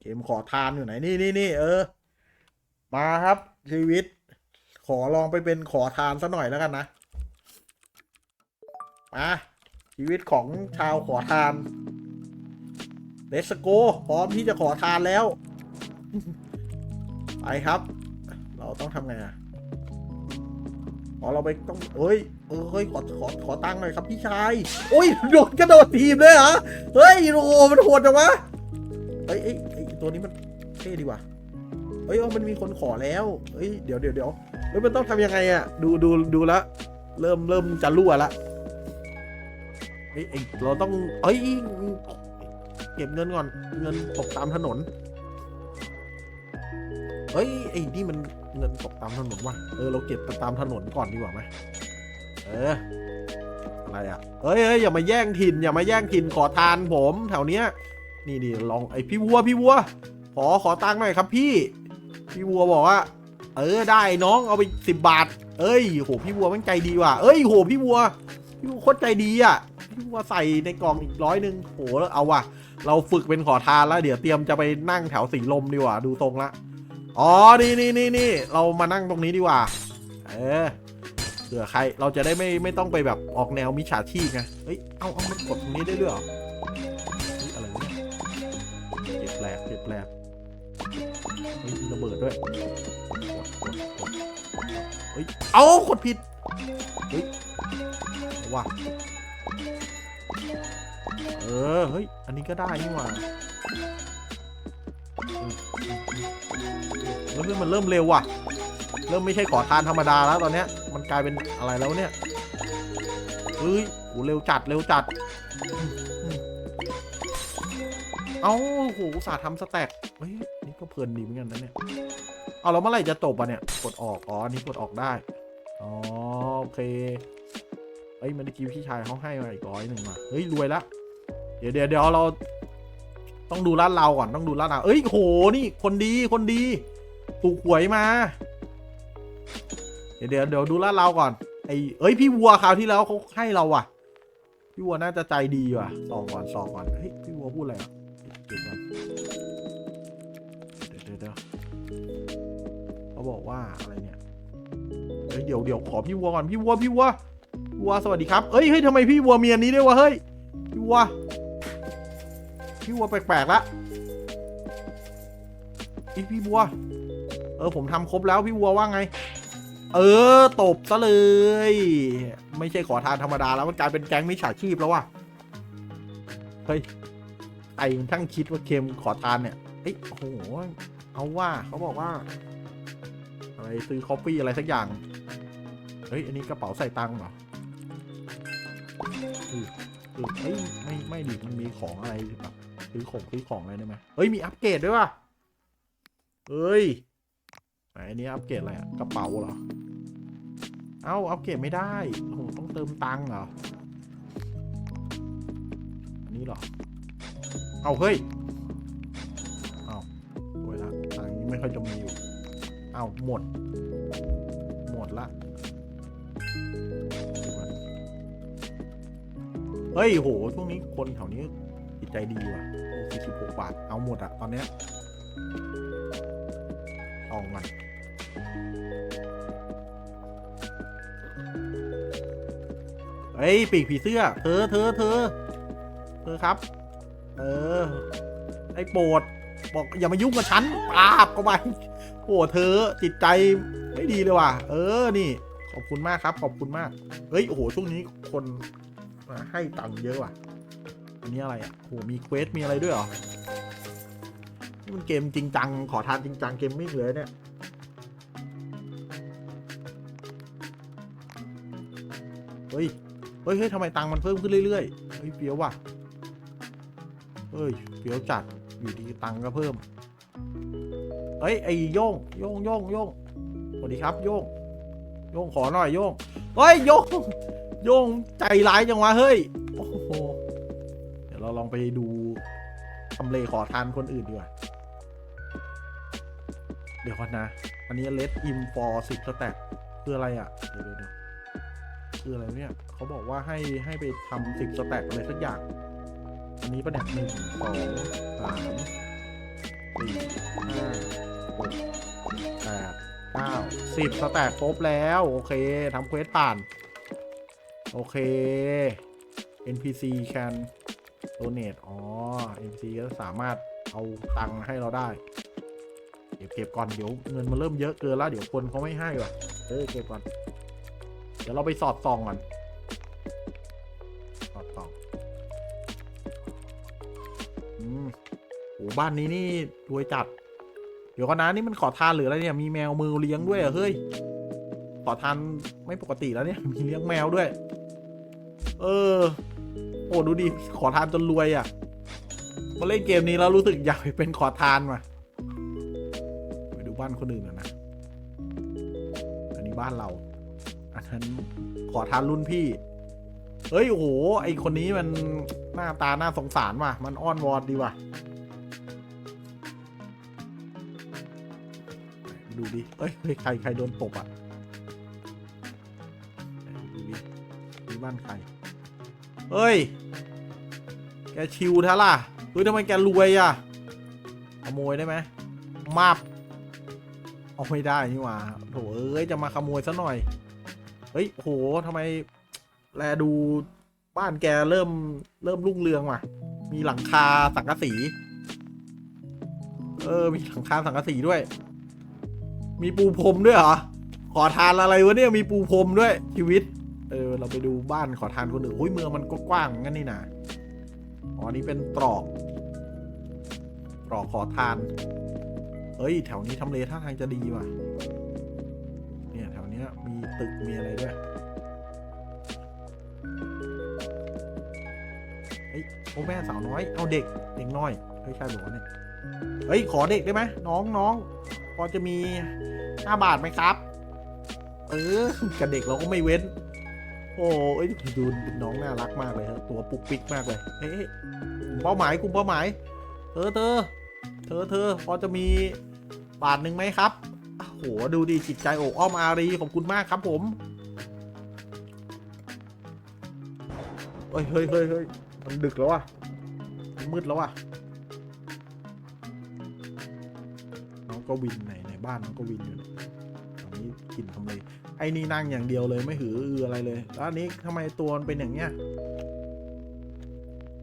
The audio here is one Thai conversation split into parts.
เกมขอทานอยู่ไหนนี่นี่นี่เออ มาครับ ชีวิต ขอลองไปเป็นขอทานซะหน่อยแล้วกันนะ มาชีวิตของชาวขอทานเลสโกพร้อมที่จะขอทานแล้ว ไปครับ เราต้องทำไงอะอ๋อเราไปต้องเอ้ยเออเฮ้ยขอขอขอตังค์หน่อยครับพี่ชาย โอ้ยโดนกระโดดทีมเลยเหรอ เฮ้ยโอ้มันโหดจังวะ อ้ยเอ้ยเอ้ยตัวนี้มันเท่ดีว่ะเฮ้ยเอามันมีคนขอแล้วเฮ้ยเดี๋ยวเดี๋ยวเดี๋ยวเฮ้ยมันต้องทำยังไงอะดูดูดูแล้วเริ่มเริ่มจะรั่วละเฮ้ยเอ้ยเราต้องเอ้ยเก็บเงินก่อนเงินตกตามถนนเฮ้ยไอ้นี่มันเงินตกตามถนนว่ะเออเราเก็บตามถนนก่อนดีกว่าไหมเอออะไรอะเฮ้ยเฮ้ยอย่ามาแย่งถิ่นอย่ามาแย่งถิ่นขอทานผมแถวเนี้ย นี่นี่ลองไอพี่วัวพี่วัว ขอขอตังค์หน่อยครับพี่ พี่วัวบอกว่า เออได้น้องเอาไปสิบบาท เอ้ยโหพี่วัวมันใจดีว่ะเอ้ยโหพี่วัวพี่วัวโคตรใจดีอะพี่วัวใส่ในกล่องอีกร้อยหนึ่งโหแล้วเอาว่ะ เราฝึกเป็นขอทานแล้วเดี๋ยวเตรียมจะไปนั่งแถวสีลมดีกว่าดูทรงละอ๋อนี่นี่นี่นี่เรามานั่งตรงนี้ดีกว่า เออเผื่อใครเราจะได้ไม่ไม่ต้องไปแบบออกแนวมิจฉาชีพไงเฮ้ยเอาเอามันกดตรงนี้ได้ด้วยเหรออะไรวะเนี่ย บแหลกเก็บแหลกมีระเบิดด้วยเฮ้ย เอากดผิด เฮ้ยว่ะเออ เฮ้ย อันนี้ก็ได้นี่หว่าเฮ้ยมันเริ่มเร็วว่ะ เริ่มไม่ใช่ขอทานธรรมดาแล้วตอนเนี้ย มันกลายเป็นอะไรแล้วเนี่ย เฮ้ยโหเร็วจัด เร็วจัด เอ้าโหอุตสาห์ทำสแต็กเฮ้ย นี่ก็เพลินดีเหมือนกันนะเนี่ย เอาแล้วเมื่อไหร่จะจบอะเนี่ย กดออก อ๋อนนี้กดออกได้ อ๋อ โอเคเฮ้ยเมื่อกี้พี่ชายเขาให้มาอีกร้อยหนึ่งมา เฮ้ย รวยละ เดี๋ยวเดี๋ยวเดี๋ยวเรา ต้องดูร้านเราก่อน ต้องดูร้านเราเอ้ย โห นี่ คนดี คนดี ถูกหวยมา เดี๋ยวเดี๋ยวเดี๋ยวดูร้านเราก่อน ไอ้ เอ้ย พี่วัวคราวที่แล้วเขาให้เราว่ะพี่วัวน่าจะใจดีว่ะสองก่อนสองก่อน เฮ้ย พี่วัวพูดอะไรอะ เก็บก่อนเดี๋ยวเดี๋ยวเดี๋ยวเขาบอกว่าอะไรเนี่ยเฮ้ยเดี๋ยวเดี๋ยวขอพี่วัวก่อนพี่วัวพี่วัวพี่วัวสวัสดีครับเอ้ยเฮ้ยทำไมพี่วัวเมีอันนี้ด้วยวะเฮ้ยพี่วัวพี่วัวแปลกๆละอีพี่บัว เออผมทำครบแล้วพี่วัวว่าไง เออตบซะเลย ไม่ใช่ขอทานธรรมดาแล้วมันกลายเป็นแก๊งมิจฉาชีพแล้วว่ะเฮ้ย ไอ้มันช่างคิดว่าเค็มขอทานเนี่ยเอ้ยโอ้โหเอาว่าเขาบอกว่า อะไรซื้อคอฟฟี่อะไรสักอย่าง เฮ้ย อันนี้กระเป๋าใส่ตังค์เหรออือเออเฮ้ยไม่ไม่ดิมันมีของอะไรแบบซื้อของซื้อของอะไรได้ไหมเฮ้ยมีอัปเกรดด้วยว่ะเฮ้ยไหนอันนี้อัปเกรดอะไรอะกระเป๋าเหรอเอ้าอัปเกรดไม่ได้โอ้โหต้องเติมตังค์เหรออันนี้เหรอ เอาเฮ้ย เอาสวยละตังนี้ไม่ค่อยจะมีอยู่ เอาหมด หมดละ เฮ้ยโหช่วงนี้คนแถวนี้จิตใจดีว่ะสี่สิบหกบาท เอาหมดอะตอนเนี้ยเอามันเฮ้ยปีกผีเสื้อ เธอเธอเธอเธอครับ เออ ไอ้โปรดบอกอย่ามายุ่งกับฉันปาบเข้าไปโอ้เธอจิตใจไม่ดีเลยว่ะ เออ นี่ ขอบคุณมากครับ ขอบคุณมาก เฮ้ย โอ้โห ช่วงนี้คนมาให้ตังค์เยอะว่ะ อันนี้อะไรอะโห มีเควส มีอะไรด้วยเหรอ นี่มันเกมจริงจัง ขอทานจริงจังเกมมิ่งเลยเนี่ย เฮ้ย เฮ้ยเฮ้ยทำไมตังค์มันเพิ่มขึ้นเรื่อยๆ เฮ้ยเฟี้ยวว่ะ เฮ้ยเฟี้ยวจัดอยู่ดีตังค์ก็เพิ่มเฮ้ยไอ้โยงโยงโยงโยงสวัสดีครับโยงโยงขอหน่อยโยงเฮ้ยโยงโยงใจร้ายจังวะเฮ้ยโอ้โหเดี๋ยวเราลองไปดูทำเลขอทานคนอื่นดีกว่าเดี๋ยวก่อนนะ อันนี้ let im for สิบสแต็กคืออะไรอะเดี๋ยวเดี๋ยวเดี๋ยวคืออะไรเนี่ย เขาบอกว่าให้ให้ไปทำสิบสแต็กอะไรสักอย่าง อันนี้ประเด็นหนึ่งสองสามสี่ห้าหกแปดเก้าสิบสแต็กครบแล้ว โอเคทำเควสผ่าน โอเค NPC can donate อ๋อ NPC ก็สามารถเอาตังค์ให้เราได้ เก็บเก็บก่อน เดี๋ยวเงินมันเริ่มเยอะเกินแล้ว เดี๋ยวคนเขาไม่ให้ว่ะ เออเก็บก่อน เดี๋ยวเราไปสอดส่องก่อน บ้านนี้นี่รวยจัด เดี๋ยวก่อนนะนี่มันขอทานหรืออะไรเนี่ย มีแมวมือเลี้ยงด้วยเหรอะเฮ้ย ขอทานไม่ปกติแล้วเนี่ย มีเลี้ยงแมวด้วย เออ โอ้ดูดิ ขอทานจนรวยอะ่ะ มาเล่นเกมนี้แล้วรู้สึกอยากเป็นขอทานว่ะไปดูบ้านคนอื่นก่อนนะ อันนี้บ้านเรา อันนั้นขอทานรุ่นพี่เฮ้ย โอ้โห ไอคนนี้มันหน้าตา น่าสงสารว่ะ มันอ้อนวอนดีว่ะ ดูดิเอ้ยเฮ้ยใครใครโดนตบอะดูดิมีบ้านใครเฮ้ย แกชิวท่าล่ะเฮ้ยทำไมแกรวยอะขโมยได้ไหมมาบเอาไม่ได้นี่หว่าโถเอ้ยจะมาขโมยซะหน่อย เฮ้ยโหทำไม แลดูบ้านแกเริ่มเริ่มรุ่งเรืองว่ะ มีหลังคาสังกะสี เออ มีหลังคาสังกะสีด้วย มีปูพรมด้วยเหรอ ขอทานอะไรวะเนี่ยมีปูพรมด้วยชีวิต เออเราไปดูบ้านขอทานคนอื่นโอ้ยเมืองมันก็กว้างงั้นนี่นะอ๋ออันนี้เป็นตรอก ตรอกขอทาน เฮ้ย แถวนี้ทำเลท่าทางจะดีว่ะ เนี่ยแถวนี้มีตึกมีอะไรด้วยเฮ้ยโอ้แม่สาวน้อย เอาเด็ก เด็กน้อยเฮ้ยใช่บอกว่าเนี่ย เฮ้ย ขอเด็กได้ไหมน้องน้อง อจะมีห้าบาทไหมครับ เออกับเด็กเราก็ไม่เว้น โอ้ยดูเป็นน้องน่ารักมากเลยตัวปุกปิกมากเลยเฮ้ยกลุ่มเป้าหมายกลุ่มเป้าหมาย เธอเธอเธอเธอพอจะมีบาทหนึ่งไหมครับโอ้โหดูดิจิตใจโอบอ้อมอารีขอบคุณมากครับผมเฮ้ยเฮ้ยเฮ้ยมันดึกแล้วว่ะมันมืดแล้วว่ะ ก็วินในในบ้านน้องก็วินอยู่เนี่ยตอนนี้กินทำเลไอ้นี่นั่งอย่างเดียวเลยไม่หืออืออะไรเลย แล้วอันนี้ทำไมตัวมันเป็นอย่างเงี้ย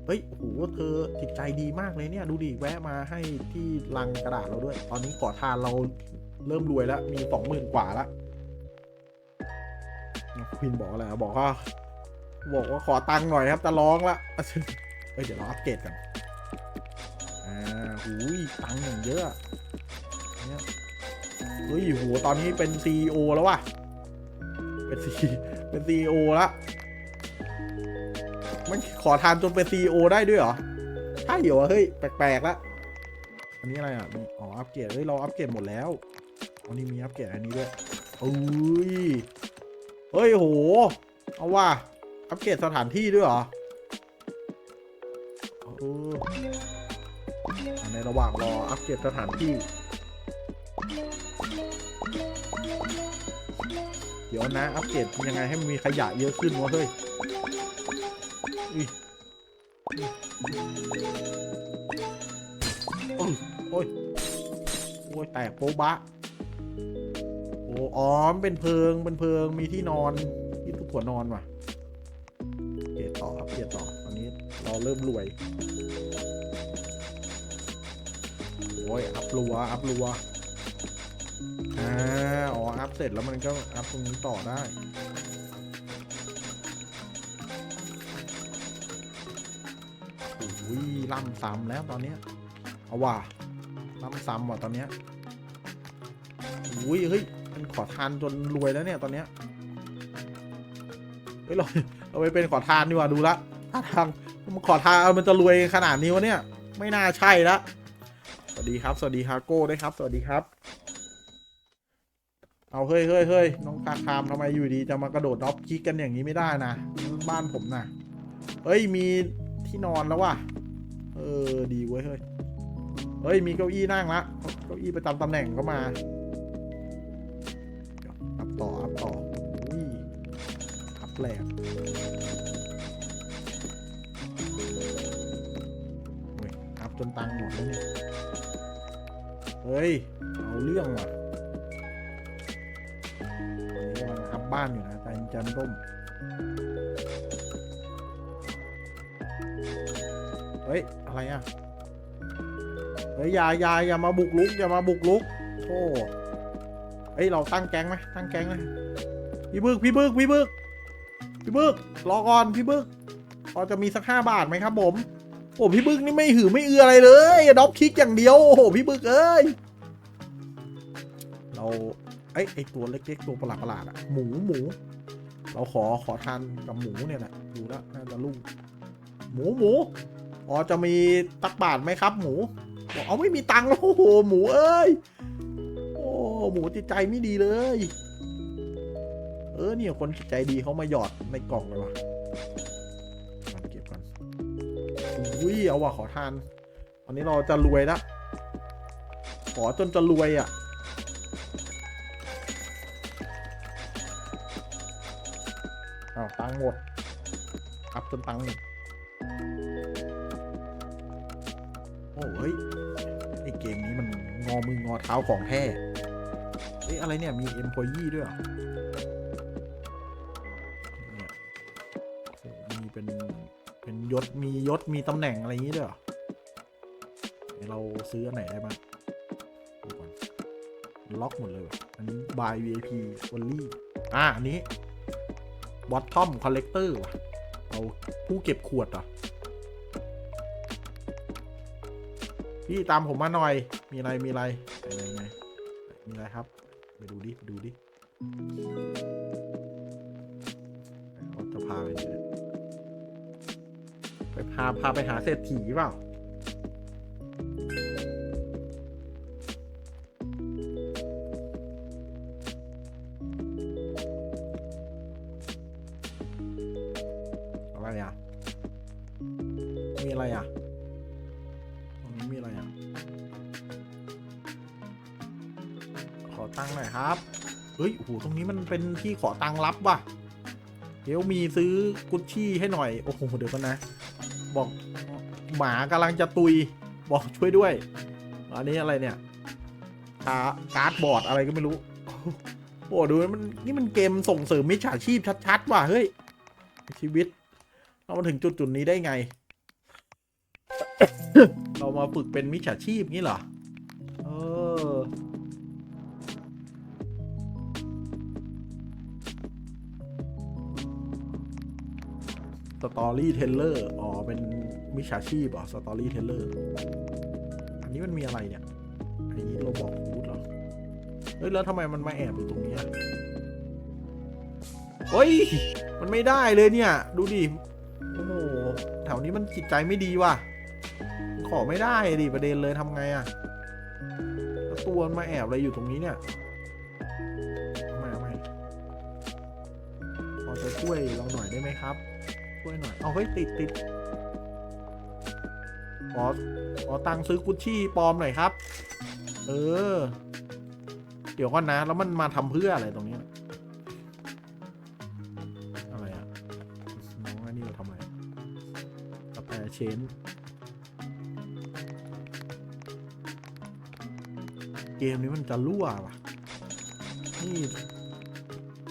เฮ้ยโอ้โหเธอจิตใจดีมากเลยเนี่ย ดูดิแวะมาให้ที่ลังกระดาษเราด้วย ตอนนี้ขอทานเราเริ่มรวยแล้ว มีสองหมื่นกว่าล้วควินบอกอะไรบอกว่า บอกว่าขอตังค์หน่อยครับจะร้องละเฮ้ยเดี๋ยวเราอัปเกรดกันอ่าหูยตังค์อย่างเยอะ เนี่ยเฮ้ยโหตอนนี้เป็น CEO แล้วว่ะ เป็นซีเป็น CEO ล้วมันขอทานจนเป็น CEO ได้ด้วยเหรอใช่เหรอเฮ้ย แปลกๆละอันนี้อะไรอะอ๋ออัปเกรดเฮ้ยเราอัปเกรดหมดแล้วอันนี้มีอัปเกรดอันนี้ด้วยอุ้ยเฮ้ยโหเอาว่าอัปเกรดสถานที่ด้วยเหรอเออในระหว่างรออัปเกรดสถานที่ ดี๋ยวนะ อัปเกรดยังไงให้มันมีขยะเยอะขึ้นวะเฮ้ยอุ๊ยโอ้ยโอ้ยโอ้ยแตกโป๊ะบะโอ้อ๋อมเป็นเพิงเป็นเพิงมีที่นอนที่ทุกหัวนอนว่ะเกียต่อครับเกียต่อตอนนี้เราเริ่มรวยโอ้ยอัพรัวอัพรัว อ่าอ๋อ อัพเสร็จแล้วมันก็อัพตรงนี้ต่อได้ โอ้ยล่ำซ้ำแล้วตอนเนี้ยเอาว่ะล่ำซ้ำว่ะตอนเนี้ยโอ้ยเฮ้ย มันขอทานจนรวยแล้วเนี่ยตอนเนี้ย เฮ้ยเราเราไปเป็นขอทานดีกว่าดูละถ้าทางมันขอทานมันจะรวยขนาดนี้วะเนี่ย ไม่น่าใช่ละ สวัสดีครับ สวัสดีฮาโก้ด้วยครับ สวัสดีครับ เอาเฮ้ยเฮ้ยเฮ้ยน้องตาคามทำไมอยู่ดีจะมากระโดดด็อปคิกกันอย่างนี้ไม่ได้นะบ้านผมนะเฮ้ยมีที่นอนแล้วว่ะ เออดีเว้ยเฮ้ยเฮ้ยมีเก้าอี้นั่งละเก้าอี้ประจำตำแหน่งก็มาอัพต่ออัพต่ออุ้ยอัพแหลกเฮ้ยอัพจนตังหมดแล้วเนี่ยเฮ้ยเอาเรื่องว่ะ บ้านอยู่นะใจจำต้มเฮ้ย อะไรอะ เฮ้ยอย่าอย่าอย่ามาบุกลุกอย่ามาบุกลุกโอ้เฮ้ยเราตั้งแก๊งไหมตั้งแก๊งไหมพี่บึกพี่บึกพี่บึกพี่บึกรอก่อนพี่บึกพอจะมีสักห้าบาทไหมครับผมโอ้พี่บึกนี่ไม่หือไม่เอืออะไรเลยด็อปคิกอย่างเดียวโอ้โหพี่บึกเอ้ยเรา อ้ยไอตัวเล็กๆตัวประหลาดประหลาดๆอะหมูหมู เราขอขอทานกับหมูเนี่ยแหละดูแล้วน่าจะลุ่งหมูหมูอ๋อจะมีตักบาทไหมครับ หมูบอกเอาไม่มีตังค์แล้วโอ้โหหมูเอ้ยโอ้หมูจิตใจไม่ดีเลย เออเนี่ยคนจิตใจดีเขามาหยอดในกล่องเลยวะมาเก็บก่อนอุ้ยเอาว่ะขอทานตอนนี้เราจะรวยละขอจนจะรวยอะ อ้าวตังค์หมด อัพจนตังค์หมดโอ้เฮ้ยไอเกมนี้มันงอมืองอเท้าของแท้เอ๊ะอะไรเนี่ย มี employee ด้วยเหรอเนี่ยมีเป็น เป็นยศ มียศ มีตำแหน่งอะไรอย่างนี้ด้วยเหรอเราซื้ออันไหนได้บ้างดูก่อนล็อกหมดเลยอันนี้ buy VIP only อะอันนี้ bottom collector ว่ะ เอาผู้เก็บขวดเหรอะพี่ตามผมมาหน่อย มีอะไร มีอะไรไหนไหนไหนมีอะไรครับ ไปดูดิ ดูดิเขาจะพาไปไหนไปพา พาไปหาเศรษฐีเปล่า ค์หน่อยครับ เฮ้ย โอ้โห ตรงนี้มันเป็นที่ขอตังค์ลับว่ะ เดี๋ยวมีซื้อกุชชี่ให้หน่อย โอ้โห เดี๋ยวกันนะ บอกหมากำลังจะตุย บอกช่วยด้วย อันนี้อะไรเนี่ยกาการ์ดบอร์ดอะไรก็ไม่รู้ โอ้โหดูมันนี่มันเกมส่งเสริมมิจฉาชีพชัด ๆ ว่ะ เฮ้ย ชีวิต เรามาถึงจุดจุดนี้ได้ไง เรามาฝึกเป็นมิจฉาชีพงี้เหรอ เออ สตอรี่เทเลอร์ อ๋อ เป็นมิจฉาชีพเหรอสตอรี่เทเลอร์ อันนี้มันมีอะไรเนี่ย อันนี้เราบอกฟูดเหรอ เฮ้ย แล้วทำไมมันมาแอบอยู่ตรงเนี้ยเฮ้ย มันไม่ได้เลยเนี่ย ดูดิ โอ้โห แถวนี้มันจิตใจไม่ดีว่ะ ขอไม่ได้ดิประเด็นเลยทำไงอะแล้วตัวมาแอบอะไรอยู่ตรงนี้เนี่ยไม่ไม่พอจะช่วยเราหน่อยได้ไหมครับ ช่วยหน่อย เอาเฮ้ยติดติดขอขอตังค์ซื้อกุชชี่ปลอมหน่อยครับ เออ เดี๋ยวก่อนนะ แล้วมันมาทำเพื่ออะไรตรงนี้ อะไรอะน้องอันนี้มาทำอะไรกาแฟเชนเกมนี้มันจะรั่วว่ะ นี่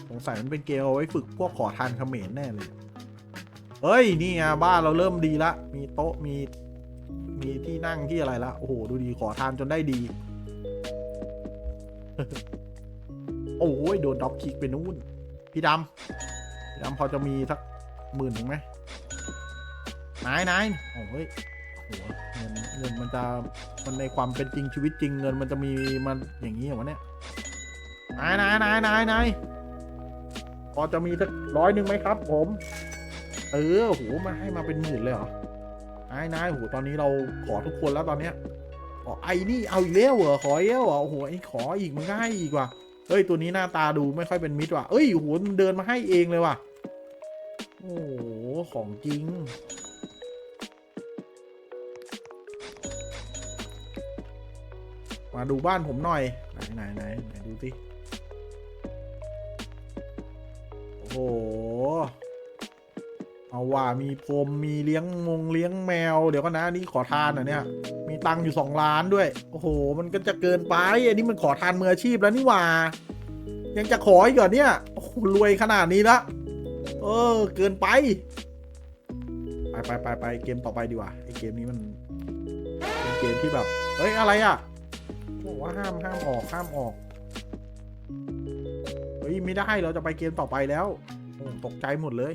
สงสัยมันเป็นเกมเอาไว้ฝึกพวกขอทานเขมรแน่เลย เฮ้ย นี่ไงบ้านเราเริ่มดีละ มีโต๊ะ มี มีที่นั่งที่อะไรละ โอ้โห ดูดี ขอทานจนได้ดี โอ้ย โดนด็อกคิกไปนู่น พี่ดำ พี่ดำพอจะมีสักหมื่นหนึ่งไหมนายนายโอ้ยโอ้โหเงินเงินมันจะ มันในความเป็นจริงชีวิตจริง เงินมันจะมีมันอย่างนี้เหรอวะเนี่ย นายนายนายนายนายพอจะมีสักร้อยหนึ่งไหมครับ ผม เออโหมาให้มาเป็นหมื่นเลยเหรอนายนายโหตอนนี้เราขอทุกคนแล้วตอนเนี้ยอ๋อไอ้นี่เอาอีกแล้วเหรอขออีกแล้วเหรอโอ้โหไอ้ขออีกมันง่ายอีกว่ะเฮ้ยตัวนี้หน้าตาดูไม่ค่อยเป็นมิตรว่ะเอ้ยโหมันเดินมาให้เองเลยว่ะโอ้โหของจริงมาดูบ้านผมหน่อย ไหนไหนไหนไหนดูสิโอ้โห เอาว่ามีพรมมีเลี้ยงมงเลี้ยงแมว เดี๋ยวก็นะนี่ขอทานอะเนี่ย มีตังค์อยู่สองล้านด้วย โอ้โห มันก็จะเกินไปอันนี้มันขอทานมืออาชีพแล้วนี่หว่า ยังจะขออีกเหรอเนี่ยโอ้โหรวยขนาดนี้ละเออ เกินไปไปไปไปไปเกมต่อไปดีกว่าไอเกมนี้มันเป็นเกมที่แบบเฮ้ยอะไรอะบอกว่าห้ามห้ามออกห้ามออกเฮ้ยไม่ได้เราจะไปเกมต่อไปแล้วตกใจหมดเลย